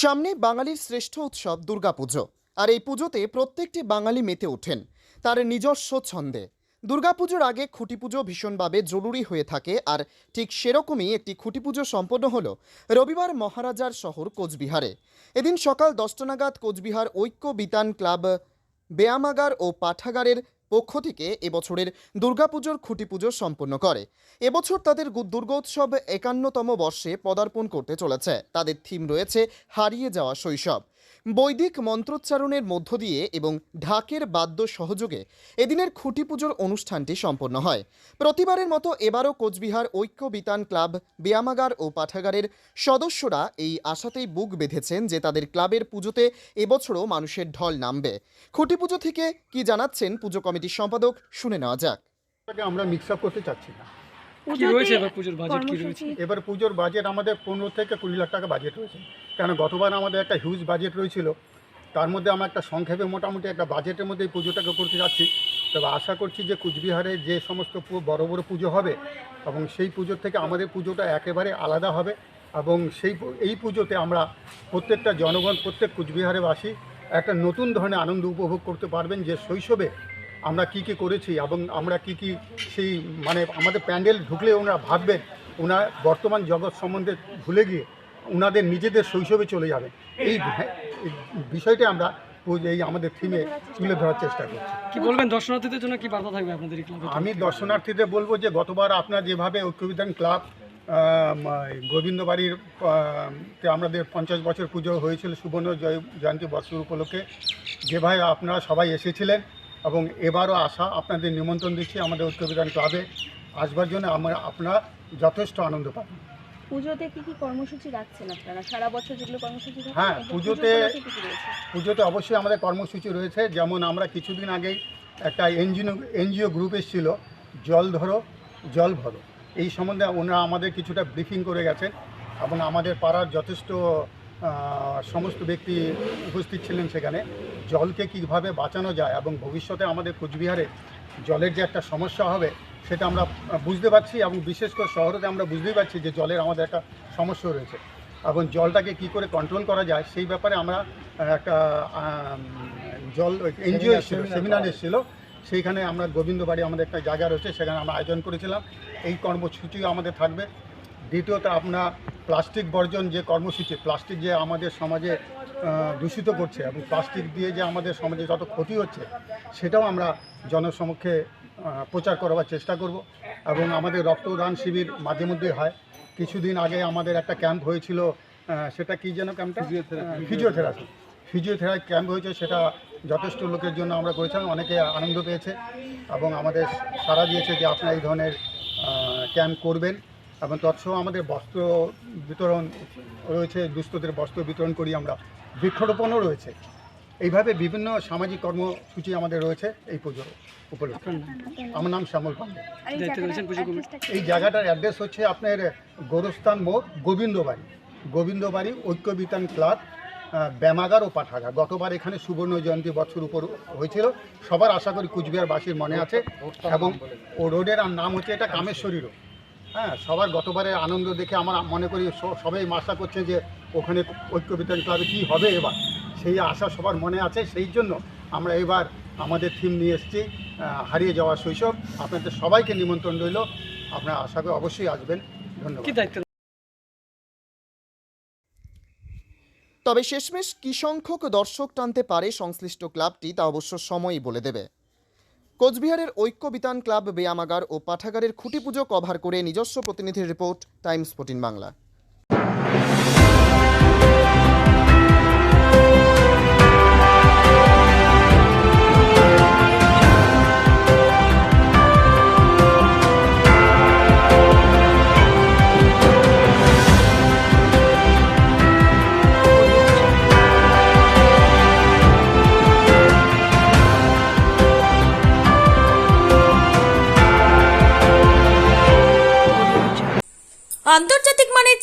সামনে বাঙালির শ্রেষ্ঠ উৎসব দুর্গাপুজো। আর এই পুজোতে প্রত্যেকটি বাঙালি মেতে ওঠেন। তার নিজস্ব ছন্দে। দুর্গাপুজোর আগে খুঁটি পুজো ভীষণভাবে জরুরি হয়ে থাকে। আর ঠিক সেরকমই একটি খুঁটি পুজো সম্পন্ন হল রবিবার মহারাজার শহর কোচবিহারে। এদিন সকাল দশটা নাগাদ কোচবিহার ঐক্য বিতান ক্লাব ব্যায়ামাগার ও পাঠাগারের পক্ষ থেকে এবছরের দুর্গাপুজোর খুঁটি পুজো সম্পন্ন করে। এবছর তাদের দুর্গোৎসব একান্নতম বর্ষে পদার্পণ করতে চলেছে। তাদের থিম রয়েছে হারিয়ে যাওয়া শৈশব। বৈদিক মন্ত্রোচ্চারণের মধ্য দিয়ে এবং ঢাকের বাদ্য সহযোগে এদিনের খুঁটি পুজোর অনুষ্ঠানটি সম্পন্ন হয়। প্রতিবারের মতো এবারও কোচবিহার ঐক্য বিতান ক্লাব ব্যায়ামাগার ও পাঠাগারের সদস্যরা এই আশাতেই বুক বেঁধেছেন যে তাদের ক্লাবের পুজোতে এবছরও মানুষের ঢল নামবে। খুঁটি পুজো থেকে কি জানাচ্ছেন পুজো কমিটির সম্পাদক শুনে নেওয়া যাক। আমরা মিক্স আপ করতে চাচ্ছি না। কি রয়েছে এবার পুজোর বাজেট কি রয়েছে? এবার পুজোর বাজেট আমাদের পনেরো থেকে কুড়ি লাখ টাকা বাজেট রয়েছে। কেন গতবার আমাদের একটা হিউজ বাজেট রয়েছিল তার মধ্যে আমরা একটা সংক্ষেপে মোটামুটি একটা বাজেটের মধ্যে এই পুজোটাকে করতে যাচ্ছি। তবে আশা করছি যে কুচবিহারে যে সমস্ত পু- বড় বড় পুজো হবে এবং সেই পুজোর থেকে আমাদের পুজোটা একেবারে আলাদা হবে এবং সেই এই পুজোতে আমরা প্রত্যেকটা জনগণ প্রত্যেক কুচবিহারেবাসী একটা নতুন ধরনের আনন্দ উপভোগ করতে পারবেন যে শৈশবে আমরা কি কি করেছি এবং আমরা কি কি সেই মানে আমাদের প্যান্ডেল ঢুকলে ওনারা ভাববেন ওনার বর্তমান জগৎ সম্বন্ধে ভুলে গিয়ে ওনাদের নিজেদের শৈশবে চলে যাবে এই বিষয়টা আমরা এই আমাদের থিমে তুলে ধরার চেষ্টা করছি। কি বলবেন দর্শনার্থীদের জন্য কি বার্তা থাকবে আপনাদের আমি দর্শনার্থীদের বলব যে গতবার আপনার যেভাবে ঐক্যবিধান ক্লাব গোবিন্দ বাড়ির আমাদের পঞ্চাশ বছর পুজো হয়েছিল সুবর্ণ জয় জয়ন্তী বৎসর উপলক্ষে যেভাবে আপনারা সবাই এসেছিলেন এবং এবারও আসা আপনাদের নিমন্ত্রণ দিচ্ছি আমাদের ঐক্যবিধান ক্লাবে আসবার জন্য আমরা আপনারা যথেষ্ট আনন্দ পাবেন। পুজোতে কি কি কর্মসূচি রাখছেন আপনারা? সারা বছর যেগুলো কর্মসূচি হ্যাঁ, পুজোতে-? পুজোতে অবশ্যই আমাদের কর্মসূচি রয়েছে। যেমন আমরা কিছুদিন আগেই একটা এনজিও এনজিও গ্রুপ এসেছিল জল ধরো জল ভরো। এই সম্বন্ধে ওনারা আমাদের কিছুটা ব্রিফিং করে গেছেন এবং আমাদের পাড়ার যথেষ্ট সমস্ত ব্যক্তি উপস্থিত ছিলেন সেখানে। জলকে কীভাবে বাঁচানো যায় এবং ভবিষ্যতে আমাদের কোচবিহারে জলের যে একটা সমস্যা হবে সেটা আমরা বুঝতে পারছি এবং বিশেষ করে শহরেতে আমরা বুঝতেই পারছি যে জলের আমাদের একটা সমস্যা রয়েছে। এবং জলটাকে কি করে কন্ট্রোল করা যায় সেই ব্যাপারে আমরা একটা জল এনজিও এসেছিল সেমিনার এসেছিল। সেইখানে আমরা গোবিন্দ বাড়ি আমাদের একটা জায়গা রয়েছে সেখানে আমরা আয়োজন করেছিলাম। এই কর্মসূচিও আমাদের থাকবে। দ্বিতীয়ত আপনার প্লাস্টিক বর্জন যে কর্মসূচি প্লাস্টিক যে আমাদের সমাজে দূষিত করছে এবং প্লাস্টিক দিয়ে যে আমাদের সমাজে যত ক্ষতি হচ্ছে সেটাও আমরা জনসমক্ষে প্রচার করবার চেষ্টা করব এবং আমাদের রক্তদান শিবির মাঝে মধ্যেই হয়। কিছুদিন আগে আমাদের একটা ক্যাম্প হয়েছিল সেটা কি যেন ক্যাম্পটা? ফিজিওথেরাপি। ফিজিওথেরাপি। ক্যাম্প হয়েছে সেটা যথেষ্ট লোকের জন্য আমরা করেছিলাম অনেকে আনন্দ পেয়েছে এবং আমাদের সারা দিয়েছে যে আপনারা এই ধরনের ক্যাম্প করবেন। এবং তৎসহ আমাদের বস্ত্র বিতরণ রয়েছে দুস্থদের বস্ত্র বিতরণ করি আমরা। বৃক্ষরোপণও রয়েছে। এইভাবে বিভিন্ন সামাজিক কর্মসূচি আমাদের রয়েছে এই পুজো উপলক্ষে। আমার নাম শ্যামল পান্ডে। এই জায়গাটার অ্যাড্রেস হচ্ছে আপনার গোরস্থান মোড় গোবিন্দবাড়ি। গোবিন্দবাড়ি ঐক্যবিতান ক্লাব আহ, ব্যামাগার ও পাঠাগার গতবার এখানে সুবর্ণ জয়ন্তী বছর উপর হয়েছিল। সবার আশা করি কুচবিহারবাসীর মনে আছে। এবং ও রোডের আর নাম হচ্ছে এটা কামেশ্বরী রোড। হ্যাঁ সবার গতবারে আনন্দ দেখে আমার মনে করি স- সবাই আশা করছে যে ওখানে ঐক্যবিতান ক্লাবে কী হবে এবার? সেই আশা সবার মনে আছে সেই জন্য আমরা এবার আমাদের থিম নিয়ে এসেছি হারিয়ে যাওয়া শৈশব। আপনাদের সবাইকে নিমন্ত্রণ রইল। আপনারা আশা করি অবশ্যই আসবেন। ধন্যবাদ। তবে শেষমেশ কী সংখ্যক দর্শক টানতে পারে সংশ্লিষ্ট ক্লাবটি তা অবশ্য সময়ই বলে দেবে। কোচবিহারের ঐক্য বিতান ক্লাব ব্যায়ামাগার ও পাঠাগারের খুঁটি পুজো কভার করে নিজস্ব প্রতিনিধির রিপোর্ট টাইমস ফোর্টিন বাংলা।